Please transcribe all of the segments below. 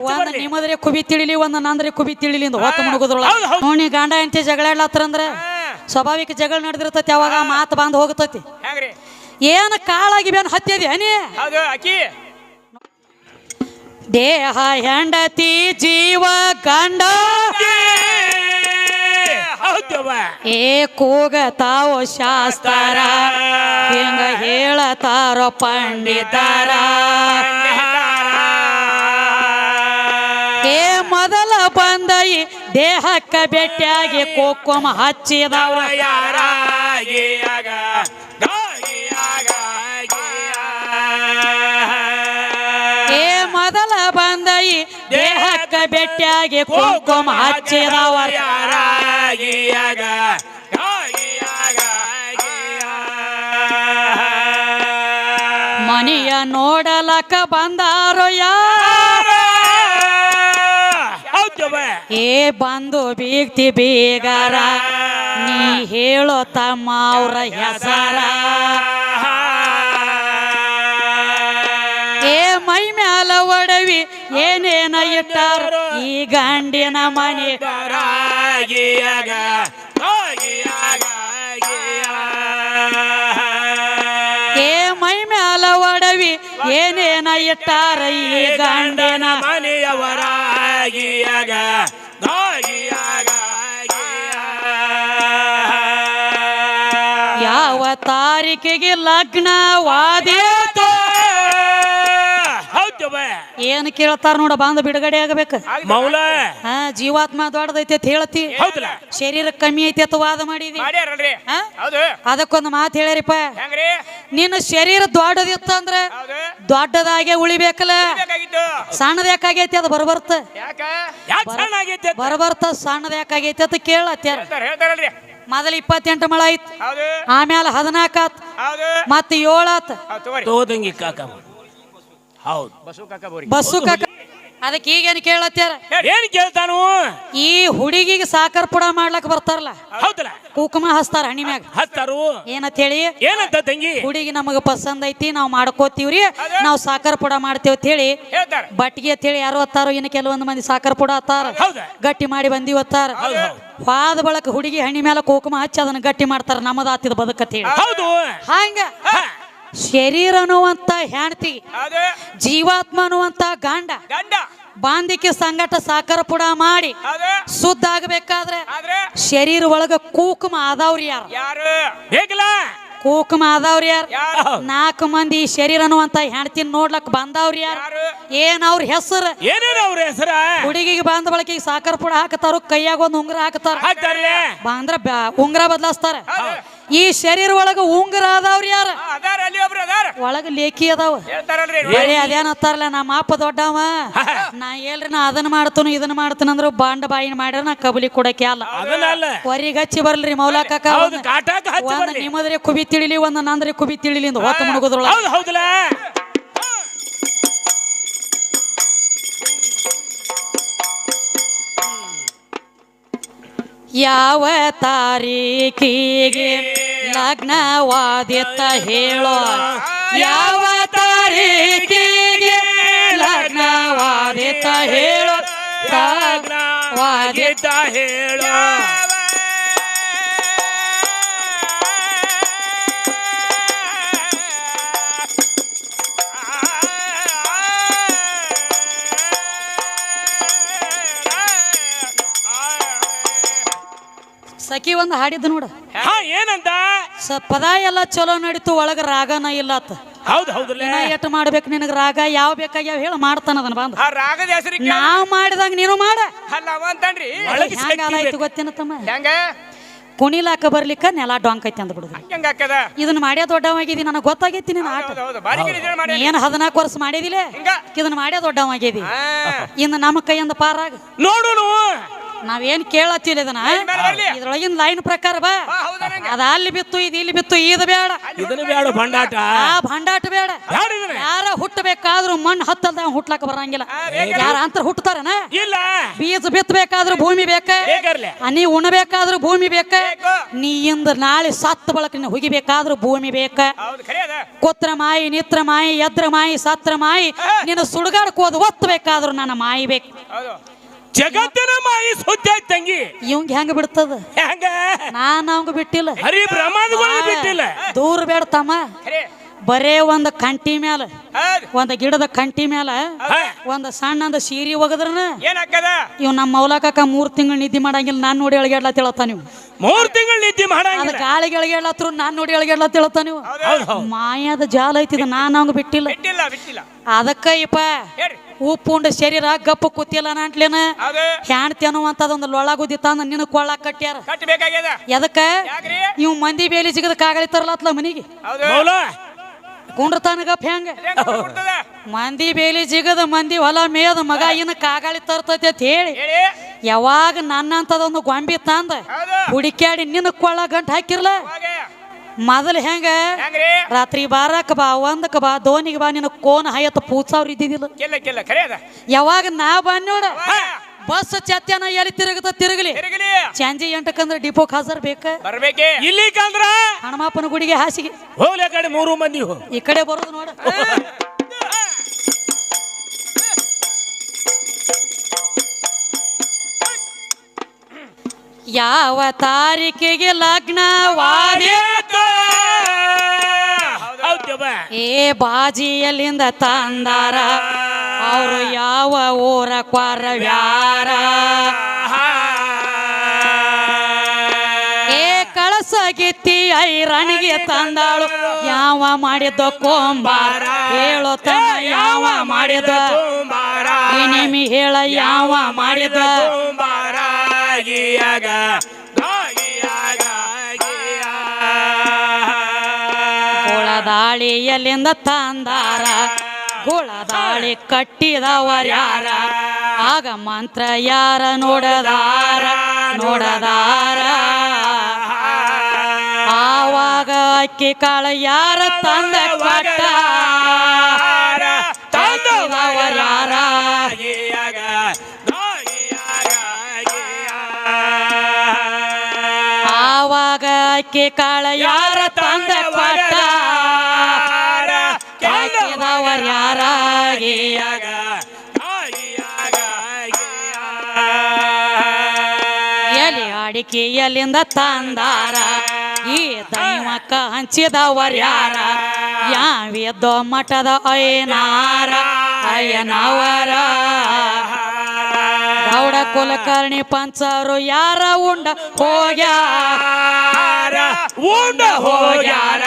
ಒಂದ್ ನಿಮ್ಮದ್ರೆ ಕುಬಿ ತಿಳಿಲಿ ಒಂದ್ ನಂದ್ರೆ ಕುಬಿ ತಿಳಿಲಿ ಅಂತ ಹೊತ್ತು ಮುಣಗುದ್ರೊಳ ಹೌದ್ ಹೌದ್. ನೋಡಿ ಗಂಡ ಎಂತಿ ಜಗಳ ಅಂದ್ರೆ ಸ್ವಾಭಾವಿಕ ಜಗಳ ನಡೆದಿರ್ತೈತಿ ಅವಾಗ ಮಾತು ಬಂದ್ ಹೋಗ್ತೈತಿ. ಹೆಂಗ್ರಿ ಏನ್ ಕಾಳಾಗಿ ಬೇನ್ ಹತ್ತಿದಿ ನೀ ಹೌದು ಅಕ್ಕಿ. ದೇಹ ಹೆಂಡತಿ ಜೀವ ಗಂಡ. ಏ ಏ ಕೂಗತಾವ ಶಾಸ್ತಾರ ಹಿಂಗ ಹೇಳತಾರ ಪಂಡಿತಾರ. ಬಂದ ದೇಹಕ್ಕ ಬೆಟ್ಟಿಯಾಗಿ ಕೋಕೋಮ ಹಚ್ಚಿದವ. ಯಾರಾಗಿಯಾಗ ಏ ಮೊದಲ ಬಂದೈ ದೇಹಕ್ಕ ಬೆಟ್ಟಿಯಾಗಿ ಕೋಕೋಮ ಹಚ್ಚಿದವ. ಯಾರಾಗಿಯಾಗ ಮನೆಯ ನೋಡಲಕ ಬಂದಾರೋ ಯಾರ ಹೌದವ್ವ ಏ ಬಂದು ಬೀಗ್ತಿ ಬೀಗಾರ, ನೀ ಹೇಳೋ ತಮ್ಮ ಅವ್ರ ಹೆಸರ. ಏ ಮೈ ಮ್ಯಾಲ ಒಡವಿ ಏನೇನ ಇಟ್ಟಾರ? ಈ ಗಂಡಿನ ಮನೆ. ಏ ಮೈ ಮ್ಯಾಲ ಒಡವಿ ಏನೇನ ಇಟ್ಟಾರ? ಈ ಗಂಡಿನ ಮನೆಯವರಾಗಿಯಾಗ ಯಾವ ತಾರೀಕಿಗೆ ಲಗ್ನವಾದೇತು ಏನ್ ಕೇಳ್ತಾರ ನೋಡ ಬಂದು ಬಿಡುಗಡೆ ಆಗಬೇಕು. ಮೌಲ. ಹಾ ಜೀವಾತ್ಮ ದೊಡ್ಡದೈತಿ ಅಂತ ಹೇಳತಿ. ಹೌದಲ್ಲ? ಶರೀರ ಕಮ್ಮಿ ಐತಿ ಅಂತ ವಾದ ಮಾಡಿದಿ. ಮಾಡ್ಯಾರಲ್ರಿ? ಹಾ? ಹೌದು. ಅದಕ್ಕೊಂದು ಮಾತು ಹೇಳ್ಯಾರಿಪ್ಪ ಹೆಂಗ್ರಿ? ನಿನ್ನ ಶರೀರ ದೊಡ್ಡದಿತ್ತು ಅಂದ್ರ ಹೌದು. ದೊಡ್ಡದಾಗೆ ಉಳಿಬೇಕಲ್ಲ? ಬೇಕಾಗಿತ್ತು ಸಣ್ಣದ ಯಾಕಾಗೈತಿ ಅದು ಬರಬರ್ತ ಯಾಕ? ಯಾಕೆ ಸಣ್ಣ ಆಗೈತೆ ಬರಬರ್ತ ಸಣ್ಣದ ಯಾಕಾಗೈತಿ ಅಂತ ಕೇಳತ್ಯಾರ ಹೇಳ್ತಾರ ಹೇಳ್ತಾರಲ್ರಿ. ಮೊದಲ ಇಪ್ಪತ್ತೆಂಟು ಮಳ ಆಯ್ತು. ಹೌದು. ಆಮೇಲೆ ಹದಿನಾಲ್ಕ ಆತ್. ಹೌದು. ಮತ್ತೆ ಏಳ್ ಆತ್. ತಗೋರಿ. ತೋದಂಗಿ ಕಾಕ. ಹೌದು. ಬಸು ಕಾಕ ಬೋರಿ. ಬಸ್ಸು ಕಾಕ ಅದಕ್ಕೆ ಈಗೇನು ಕೇಳತ್ತಾರ ಏನ್ ಕೇಳ್ತಾನು? ಈ ಹುಡುಗಿಗೆ ಸಾಕರ್ ಪುಡ ಮಾಡ್ಲಕ್ ಬರ್ತಾರಲ್ಲ? ಹೌದಲ್ಲ? ಕುಕುಮ ಹಸ್ತಾರ ಹಣಿ ಮ್ಯಾಗ ಹತ್ತಾರು ಏನಂತ ಹೇಳಿ ಏನಂತ ತಂಗಿ? ಹುಡುಗಿ ನಮಗ ಪಸಂದ್ ಐತಿ ನಾವು ಮಾಡ್ಕೋತೀವ್ರಿ ನಾವು ಸಾಕರ್ ಪುಡ ಮಾಡ್ತೇವ್ ಅಂತ ಹೇಳಿ ಹೇಳ್ತಾರ. ಬಟ್ಟಿಗೆ ಅಂತ ಹೇಳಿ ಯಾರು ಅತ್ತಾರೋ ಇನ್ನು ಕೆಲವೊಂದು ಮಂದಿ ಸಾಕರ್ ಪುಡ ಹತ್ತಾರ. ಹೌದಾ. ಗಟ್ಟಿ ಮಾಡಿ ಬಂದಿವ್ ಅತ್ತಾರ ಹೌದು ಬಳಕ ಹುಡುಗಿ ಹಣಿ ಮೇಲೆ ಕುಕುಮ ಹಚ್ಚಿ ಅದನ್ನ ಗಟ್ಟಿ ಮಾಡ್ತಾರ ನಮ್ಮದ ಆತಿದ ಬದುಕತ್ ಹೇಳಿ. ಹೌದು. ಹಂಗ. ಶರೀರ ಅನ್ನುವಂತ ಹೆಣ್ತಿ ಹೌದು ಜೀವಾತ್ಮ ಅನ್ನುವಂತ ಗಂಡ ಗಂಡ. ಬಾಂಧಿಕೆ ಸಂಗಟ ಸಾಕಾರ ಪುಡ ಮಾಡಿ ಶುದ್ಧ ಆಗಬೇಕಾದ್ರೆ ಶರೀರ ಒಳಗ ಕೂಕುಮ ಆದವ್ರಿ ಯಾರು? ಕೂಕುಮ ಆದವ್ರಿ ಯಾರು? ಯಾರು? ನಾಲ್ಕು ಮಂದಿ ಈ ಶರೀರ ಅನ್ನುವಂತ ಹೆಣ್ತಿನ ನೋಡ್ಲಕ್ ಬಂದವ್ರಿ ಯಾರು? ಏನ್ ಅವ್ರ ಹೆಸರು? ಏನೇನ ಅವ್ರ ಹೆಸರ? ಹುಡುಗಿಗೆ ಬಂದ ಬಳಕ ಸಾಕಾರ ಪುಡ ಹಾಕತಾರ ಕೈಯಾಗ ಒಂದ್ ಉಂಗುರ ಹಾಕತಾರ ಬಂದ್ರ ಉಂಗ್ರ ಬದಲಾಸ್ತಾರ. ಈ ಶರೀರ ಒಳಗ ಉಂಗುರ ಅದಾವ್ರಿ ಯಾರ? ಆ, ಅದಾರ ಅಲ್ಲಿ ಒಬ್ರು ಅದಾರ. ಒಳಗ ಲೇಖಿ ಅದಾವ. ಹೇಳ್ತಾರಲ್ರಿ ಬರೀ ಅದೇನತ್ತಾರಲ್ಲ ನಮ್ಮ ಅಪ್ಪ ದೊಡ್ಡವ. ನಾ ಎಲ್ರಿ ನಾ ಅದನ್ನ ಮಾಡ್ತನು ಇದನ್ನ ಮಾಡ್ತಾನ ಅಂದ್ರ ಬಾಂಡ ಬಾಯಿನ ಮಾಡ್ರ ನಾ ಕಬಲಿ ಕೊಡಕ್ಕೆ ಅಲ್ಲ. ಅದನ್ನಲ್ಲ ಹೊರಿಗ್ ಹಚ್ಚಿ ಬರ್ಲ್ರಿ ಮೌಲಾಕ ಹೌದು ಕಾಟಾಕ ಹಚ್ಚ ಒಂದ್ ಬರ್ಲಿ. ನಿಮ್ಮದ್ರೆ ಕುಬಿ ತಿಳಿಲಿ ಒಂದ್ ನಂದ್ರೆ ಕುಬಿ ತಿಳಿಲಿ ಅಂತ ಹೊತ್ತು ಮುಣಗುದ್ರೊಳ ಹೌದು ಹೌದಲ್ಲ. ಯಾವ ತಾರೀಕಿಗೆ ಲಗ್ನವಾದಿತ್ತ ಹೇಳೋ? ಯಾವ ತಾರೀಕಿಗೆ ಲಗ್ನವಾದಿತ್ತ ಹೇಳೋ? ಲಗ್ನವಾದಿತ್ತ ವಾದಿತ ಹೇಳೋ? ಒಂದು ಹಾಡಿದ್ದು ನೋಡ. ಹಾ ಏನಂತ? ಸ ಪದ ಎಲ್ಲ ಚಲೋ ನಡೀತು ಒಳಗ ರಾಗನ ಇಲ್ಲ ಆತ ಹೌದು ಇನ್ನ ಎಟ್ಟು ಮಾಡ್ಬೇಕು ನಿನಗ ರಾಗ ಯಾವ ಬೇಕಾಗ್ಯಾವ ಹೇಳ ಮಾಡ್ತಾನ ಅದನ್ನ ಬಂದ. ರಾಗದ ಹೆಸರಿಗೆ ನಾವ್ ಮಾಡಿದಂಗ ನೀನು ಮಾಡ. ಅಲ್ಲ ಅವ ಅಂತನ್ರಿ ಒಳಗೆ ಹೆಂಗ ಆಯ್ತು ಶಕ್ತಿ ಗೊತ್ತೇನ ತಮ್ಮ? ಹೆಂಗ? ಕುಣಿಲಾಕ ಬರ್ಲಿಕ್ಕ ನೆಲ ಡೊಂಕ್ ಐತಿ ಅಂದ್ ಬಿಡುದು. ಇದನ್ನ ಮಾಡ್ಯಾ ದೊಡ್ಡವಾಗಿದಿ ನನಗೆ ಗೊತ್ತಾಗೈತಿ ನೀನು ಆಟ. ಹೌದು ಹೌದು ಏನ್ ಹದಿನಾಲ್ಕು ವರ್ಷ ಮಾಡಿದಿಲ್ಲ ಇದನ್ನ ಮಾಡ್ಯಾ ದೊಡ್ಡವಾಗಿದಿ ಇನ್ನು ನಮ್ಮ ಕೈಯಿಂದ ಪಾರಾಗ. ನೋಡುನು. ನಾವೇನ್ ಕೇಳತ್ತೀರಿ ಇದನ್ನ? ಇದ್ರೊಳಗಿನ ಲೈನ್ ಪ್ರಕಾರ ಬಾ. ಅದ ಅಲ್ಲಿ ಬಿತ್ತು ಇದು ಇಲ್ಲಿ ಬಿತ್ತು ಇದು ಬೇಡ. ಇದನ್ನ ಬೇಡ ಭಂಡಾಟ. ಆ ಭಂಡಾಟ ಬೇಡ. ಯಾರ ಹುಟ್ಟಬೇಕಾದ್ರೂ ಮಣ್ಣು ಹತ್ತಲ್ದ ಹುಟ್ಲಕ್ಕ ಬರಂಗಿಲ್ಲ. ಯಾರ ಅಂತ ಹುಟ್ಟತಾರನ ಇಲ್ಲ. ಬೀಜ ಬಿತ್ತಬೇಕಾದ್ರೂ ಭೂಮಿ ಬೇಕ. ನೀ ಉಣಬೇಕಾದ್ರೂ ಭೂಮಿ ಬೇಕ. ನೀ ಇಂದ ನಾಳೆ ಸತ್ತ ಬಳಕ ನೀನು ಹುಗಿಬೇಕಾದ್ರೂ ಭೂಮಿ ಬೇಕ. ಕೊತ್ರ ಮಾಯಿ ನಿತ್ರ ಮಾಯಿ ಎದ್ರ ಮಾಯಿ ಸತ್ರ ಮಾಯಿ ನಿನ್ನ ಸುಡುಗಾಡ್ಕೋದು ಒತ್ತಬೇಕಾದ್ರೂ ನನ್ನ ಮಾಯಿ ಬೇಕು. ಹೌದು. ಜಗತ್ತಿನ ಮಾಯಿ ಸುದ್ದಿ ತಂಗಿ. ಇವಂಗ ಹೆಂಗ ಬಿಡ್ತದ? ಹೆಂಗ? ನಾನ್ ಅವಂಗ ಬಿಟ್ಟಿಲ್ಲ. ಹರಿ ಬ್ರಹ್ಮಾಂಡಗಳು ಬಿಟ್ಟಿಲ್ಲ. ದೂರ ಬೇಡ ತಮ್ಮ. ಬರೇ ಒಂದ್ ಕಂಟಿ ಮ್ಯಾಲ ಒಂದು ಒಂದ್ ಗಿಡದ ಕಂಟಿ ಮ್ಯಾಲ ಸಣ್ಣ ಒಂದ್ ಸಣ್ಣಂದ ಸೀರಿ ಒಗದ್ರನ. ಏನಾಕ್ಕದ ಇವ್ ನಮ್ಮ ಮೌಲಾಕ ಮೂರ್ ತಿಂಗಳ ನಿದ್ದೆ ಮಾಡಂಗಿಲ್ಲ ನಾನ್ ನೋಡಿ ಎಳಗ್ಯಾಡ್ಲ ತಿಳತ್ತ ನೀವು. ಮೂರ್ ತಿಂಗಳ ನಿದ್ದೆ ಮಾಡ ಮಾಡಂಗಿಲ್ಲ ಗಾಳಿಗೆ ಎಳಗ್ಯಾಡ್ಲತ್ರು ನಾನ್ ನೋಡಿ ಎಳಗ್ಯಾಡ್ಲ ತಿಳತ್ತ ನೀವು. ಮಾಯಾದ ಜಾಲ ಐತಿದ ನಾನ್ ಅವಂಗ ಬಿಟ್ಟಿಲ್ಲ. ಅದಕ್ಕ ಇಪ್ಪ ಉಪ್ಪುಂಡ ಶರೀರ ಗಪ್ಪು ಕೂತಿಲ್ಲ ನಾಂಟ್ಲೇನ ಹೌದು. ಹ್ಯಾಣ್ತಿ ಅನ್ನುವಂಥದ್ದೊಂದು ಲೊಳಗುದಿ ತಂದ ನಿನ್ನ ಕೊಳ್ಳ ಕಟ್ಟ್ಯಾರ ಎದಕ್ಕ? ನೀವು ಇವ್ ಮಂದಿ ಬೇಲಿ ಸಿಗದ ಕಾಗಳಿ ತರ್ಲತ್ಲ ಮನಿಗೆ. ಹೌದು. ಮೌಲ. ಕುಂಡ್ರತಾನ ಗಪ್ ಹೆಂಗ? ಮಂದಿ ಬೇಲಿ ಜಿಗದ ಮಂದಿ ಹೊಲ ಮೇದ ಮಗ ಇನ್ನ ಕಾಗಾಳಿ ತರ್ತೈತಿ ಅಂತ ಹೇಳಿ. ಹೇಳಿ. ಯಾವಾಗ ನನ್ನಂತದೊಂದು ಗೊಂಬಿ ತಂದ ಹುಡುಕ್ಯಾಡಿ ನಿನ್ನ ಕೊಳ್ಳ ಗಂಟು ಹಾಕಿರ್ಲ? ಮೊದಲು ಹೆಂಗ? ಹೆಂಗ್ರಿ? ರಾತ್ರಿ ಬಾರಕ್ಕ ಬಾ ಒಂದಕ್ಕೆ ಬಾ ದೋನಿಗೆ ಬಾ ನಿನ್ನ ಕೋನ ಹಯತ್ ಪೂಚಾವ್ರ ಇದ್ದಿದ್ದಿಲ್ಲ. ಕೆಲ್ಲ ಕೆಲ್ಲ ಖರೆ ಅದ. ಯಾವಾಗ ನಾ ಬಂದ್ ನೋಡ ಬಸ್ ಚತ್ಯನ ಎಲ್ಲಿ ತಿರುಗತ ತಿರುಗಲಿ. ತಿರುಗಲಿ. ಚಾಂಜಿ ಎಂಟಕ್ಕಂದ್ರೆ ಡಿಪೋ ಖಾಸರ್ ಬೇಕ? ಬರ್ಬೇಕೆ. ಇಲ್ಲಿ ಕಂದ್ರ? ಹನುಮಪ್ಪನ ಗುಡಿಗೆ ಹಾಸಿಗೆ. ಹೋಗ್ಲಿ ಆ ಕಡೆ ಮೂರು ಮಂದಿ ಹೋ ಈ ಕಡೆ ಬರೋದು ನೋಡ. ಯಾವ ತಾರೀಕಿಗೆ ಲಗ್ನ ಏ ಬಾಜಿಯಲ್ಲಿಂದ ತಂದಾರ, ಅವರು ಯಾವ ಊರ ಕ್ವಾರವ್ಯಾರ? ಏ ಕಳಸ ಗಿತ್ತಿ ಐರಣಿಗೆ ತಂದಾಳು, ಯಾವ ಮಾಡಿದ ಕೊಂಬಾರ? ಹೇಳೋ ಯಾವ ಮಾಡಿದ ಈ ನಿಮಿ ಹೇಳ, ಯಾವ ಮಾಡಿದ ಗುಳದಾಳಿಯಲ್ಲಿಂದ ತಂದಾರ ಗುಳದಾಳಿ ಕಟ್ಟಿದವರ್ಯಾರ ಆಗ ಮಂತ್ರ ಯಾರ ನೋಡದಾರ? ನೋಡದಾರ. ಆವಾಗ ಅಕ್ಕಿ ಕಾಳ ಯಾರ ತಂದ ಕೊಟ್ಟ? ತಂದವರ್ಯಾರ ಆವಾಗ ಅಕ್ಕಿ ಕಾಳ ಯಾರ ಹಾಕಿದವರ್ಯಾರ ಎಲೆ ಅಡಿಕೆ ಎಲ್ಲಿಂದ ತಂದಾರ ಈ ದೈವಕ್ಕ ಹಂಚಿದವರ್ಯಾರ ಯಾವಿದ್ದೋ ಮಠದ ಅಯ್ಯನಾರ? ಅಯ್ಯನವರ. ಗೌಡ ಕುಲಕರ್ಣಿ ಪಂಚರು ಯಾರ ಉಂಡ ಹೋಗ್ಯಾರ? ಉಂಡ ಹೋಗ್ಯಾರ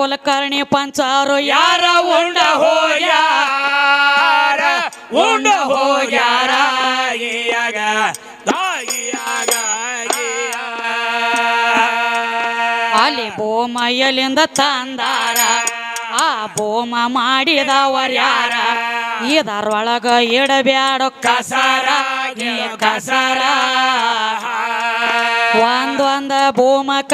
ಕುಲಕರ್ಣಿ ಪಂಚಾರು ಯಾರ ಉಂಡ ಹೋಗ್ಯಾರ? ಉಂಡ ಹೋಗ್ಯಾರ? ಅಲ್ಲಿ ಬೋಮ ಎಲ್ಲಿಂದ ತಂದಾರ? ಆ ಬೋಮ ಮಾಡಿದವರ್ಯಾರ ಇದರೊಳಗ ಇಡಬ್ಯಾಡ ಕಸರ ಈ ಕಸರ. ಒಂದೊಂದ ಬೋಮಕ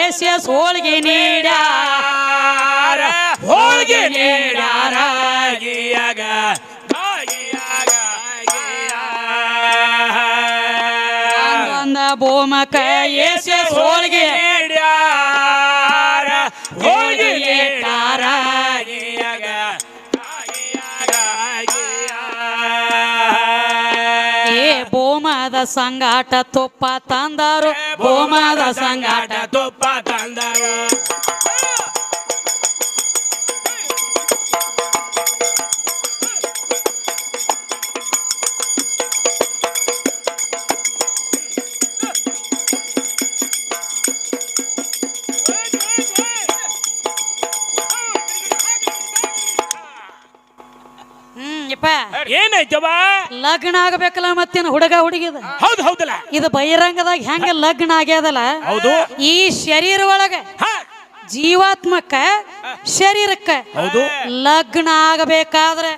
ಎಸ್ ಎಸ್ ಹೋಳ್ಗೆ ನೀಡ್ಯಾರ. ಹೋಳ್ಗೆ ನೀಡ್ಯಾರ ಒಂದೊಂದ ಬೋಮಕ ಎಸ್ ಎಸ್ ಹೋಳ್ಗೆ ಹೋಳ್ಗೆ ಇಟ್ಟಾರ ಏ ಬೋಮದ ಸಂಗಾಟ ತುಪ್ಪ ತಂದರು ಬೋಮದ ಸಂಗಾಟ ತುಪ್ಪ ತಂದರು. ಲಗ್ನ ಆಗ್ಬೇಕಲ್ಲ ಮತ್ತೇನು ಹುಡುಗ ಹುಡುಗಿದ. ಹೌದು ಹೌದಲ್ಲ? ಇದು ಬಹಿರಂಗದಾಗ ಹೆಂಗ ಲಗ್ನ ಆಗ್ಯದಲ್ಲ? ಹೌದು. ಈ ಶರೀರ ಒಳಗೆ ಜೀವಾತ್ಮಕ್ಕ ಶರೀರಕ್ಕ ಹೌದು. ಲಗ್ನ ಆಗಬೇಕಾದ್ರೆ.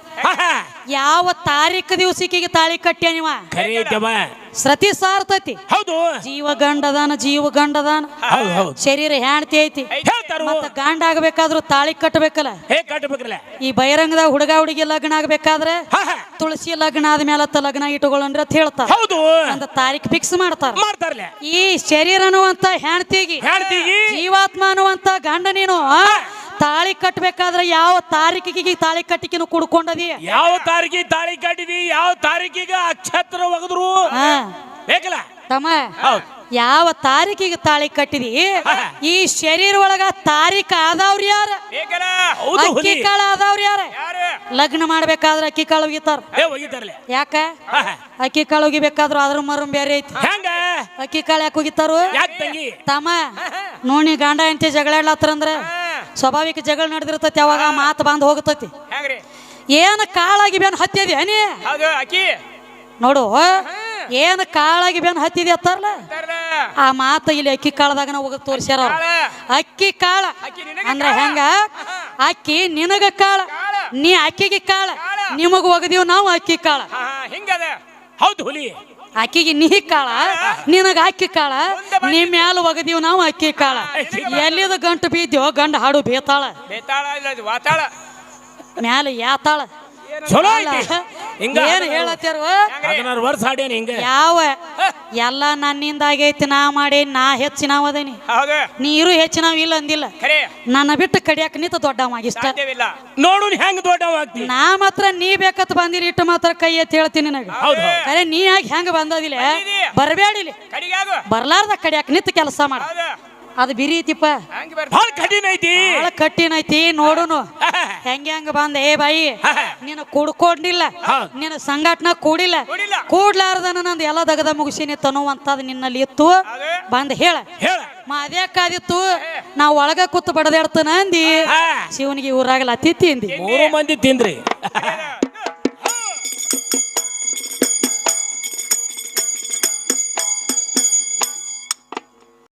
ಯಾವ ತಾರೀಖ ದಿವಸಕ್ಕಿಗೆ ತಾಳಿ ಕಟ್ಟ್ಯ ನೀವ? ಖರೆ ಐತವ ಸತಿ ಸಾರ್ತೈತಿ. ಹೌದು. ಜೀವ ಗಂಡದಾನ ಜೀವ ಗಂಡದಾನ ಹೌದು ಹೌದು. ಶರೀರ ಹೆಣ್ತಿ ಐತಿ. ಹೇಳ್ತಾರು? ಮತ್ತ ಗಂಡ ಆಗ್ಬೇಕಾದ್ರೂ ತಾಳಿ ಕಟ್ಟಬೇಕಲ್ಲ ಹೇ ಕಟ್ಟಬೇಕಲ್ಲ ಈ ಬಹಿರಂಗದಾಗ ಹುಡುಗ ಹುಡುಗಿ ಲಗ್ನ ಆಗ್ಬೇಕಾದ್ರೆ ಹಾ, ಹಾ. ತುಳಸಿ ಲಗ್ನ ಆದ್ಮೇಲೆ ಅತ್ತ ಲಗ್ನ ಇಟ್ಟುಕೊಳ್ಳಂದ್ರೆ ಅಂತ ಹೇಳ್ತಾರ ಹೌದು. ಅಂತ ತಾರೀಖು ಫಿಕ್ಸ್ ಮಾಡ್ತಾರ. ಮಾಡ್ತಾರಲ್ಲ ಈ ಶರೀರ ಅನ್ನುವಂತ ಹೆಣ್ತಿಗಿ ಹೆಣ್ತಿಗಿ. ಜೀವಾತ್ಮ ಅನ್ನುವಂತ ಗಂಡ ನೀನು ಆ, ತಾಳಿ ಕಟ್ಟಬೇಕಾದ್ರೆ ಯಾವ ತಾರೀಕಿಗೆ ತಾಳಿ ಕಟ್ಟಿಕಿನ ಕುಡ್ಕೊಂಡದಿ? ಯಾವ ತಾರೀಕಿಗೆ ತಾಳಿ ಕಟ್ಟಿದಿ? ಯಾವ ತಾರೀಕಿಗೆ ಅಕ್ಷತ್ರ ಒಗದ್ರು? ಹಾ. ಬೇಕಲ್ಲ? ತಮ್ಮ ಯಾವ ತಾರೀಕಿಗೆ ತಾಳಿ ಕಟ್ಟಿದಿ? ಈ ಶರೀರ ಒಳಗ ತಾರೀಕ ಆದವ್ರ ಯಾರ? ಅಕ್ಕಿ ಕಾಳ ಆದವ್ರ ಯಾರ? ಲಗ್ನ ಮಾಡ್ಬೇಕಾದ್ರೆ ಅಕ್ಕಿ ಕಾಳು ಒಗಿತಾರ ಯಾಕ. ಅಕ್ಕಿ ಕಾಳು ಒಗಿಬೇಕಾದ್ರು ಅದ್ರ ಮರಂ ಬೇರೆ ಐತಿ. ಅಕ್ಕಿ ಕಾಳು ಯಾಕೆ ಒಗಿತಾರು ತಮ್ಮ ನೋಡಿ ಗಂಡ ಎಂತಿ ಜಗಳ ಅಂದ್ರೆ ಸ್ವಾಭಾವಿಕ ಜಗಳ ನಡೆದಿರ್ತೈತಿ ಅವಾಗ ಮಾತು ಬಂದ್ ಹೋಗ್ತೈತಿ. ಏನ್ ಕಾಳಾಗಿ ಬೇನ್ ಹತ್ತಿದ್ಯಾನಿ ನೋಡು ಏನ್ ಕಾಳಾಗಿ ಬೆನ್ ಹತ್ತಿದೆ ಅತ್ತಾರಲ್ಲ ಆ ಮಾತ ಇಲ್ಲಿ ಅಕ್ಕಿ ಕಾಳದಾಗ ಹೋಗ ತೋರ್ಸ್ಯಾರ ಅವ್ರು. ಅಕ್ಕಿ ಕಾಳ. ಅಂದ್ರ. ಹೆಂಗ? ಅಕ್ಕಿ ನಿನಗ ಕಾಳ. ನೀ ಅಕ್ಕಿಗೆ ಕಾಳ. ನಿಮಗ ಒಗದೀವ್ ನಾವು ಅಕ್ಕಿ ಕಾಳ. ಹಿಂಗದ. ಹೌದು ಹುಲಿ. ಅಕ್ಕಿಗೆ ನೀ ಕಾಳ ನಿನಗ ಅಕ್ಕಿ ಕಾಳ. ನೀ ಮ್ಯಾಲ ಒಗದೀವ್ ನಾವು ಅಕ್ಕಿ ಕಾಳ. ಎಲ್ಲಿದ ಗಂಟು ಬೀದ್ಯೋ ಗಂಡ ಹಾಡು ಬೇತಾಳ. ಮ್ಯಾಲ ಯಾತಾಳ. ಚಲೋ ಐತಿ. ಹಿಂಗ ಏನ್ ಹೇಳತ್ತಾರ? ಹದಿನಾರು ವರ್ಷ ಆಡೇನಿ ಹಿಂಗ. ಯಾವ? ಎಲ್ಲ ನನ್ನಿಂದ ಆಗೈತಿ ನಾ ಮಾಡಿ ನಾ ಹೆಚ್ಚಿನ ಅದೇನಿ. ನೀರು ಹೆಚ್ಚಿನ ಇಲ್ಲ ಅಂದಿಲ್ಲ. ನನ್ನ ಬಿಟ್ಟು ಕಡಿಯಾಕ ನಿಂತ ದೊಡ್ಡವಾಗಿಷ್ಟ ಆಗಿಷ್ಟ. ನೋಡು ಹೆಂಗ್ ದೊಡ್ಡವಾಗ್ತಿ ನಾ ಮಾತ್ರ ನೀ ಬೇಕತ್ ಬಂದಿಲ್ಲ ಇಟ್ಟು ಮಾತ್ರ ಕೈ ಎತ್ತಿ ಹೇಳ್ತೀನಿ ನನಗೆ. ಅರೆ ನೀ ಯಾಕೆ ಹೆಂಗ್ ಬಂದದಿಲ್ಲ? ಬರಬೇಡಿಲಿ ಬರ್ಲಾರ್ದ ಕಡಿಯಾಕ ನಿಂತ ಕೆಲಸ ಮಾಡ. ಅದು ಬಿರಿ ಐತಿಪ್ಪ ಕಠಿಣ ಐತಿ. ಬಹಳ ಕಠಿಣ ಐತಿ ನೋಡುನು. ಹೆಂಗೆ ಹೆಂಗ ಬಂದ ಏ ಬಾಯಿ. ನೀನು ಕುಡ್ಕೊಂಡಿಲ್ಲ. ನಿನ್ನ ಸಂಘಟನ ಕೂಡಿಲ್ಲ. ಕೂಡ್ಲಾರ್ದನ ನಂದು ಎಲ್ಲ ದಗದ ಮುಗಿಸಿನಿ ತನ್ನುವಂಥದ್ದು ನಿನ್ನಲ್ಲಿ ಇತ್ತು. ಬಂದ ಹೇಳ. ಅದೇ ಮಾದ್ಯಾ ಕಾದಿತ್ತು. ನಾವು ಒಳಗ ಕೂತು ಬಡದಾಡ್ತಾನ ಅಂದಿ. ಶಿವನಿಗೆ ಊರಾಗಲ್ಲ ಅತಿ ತಿಂದಿ ಮೂರು ಮಂದಿ ತಿಂದ್ರಿ.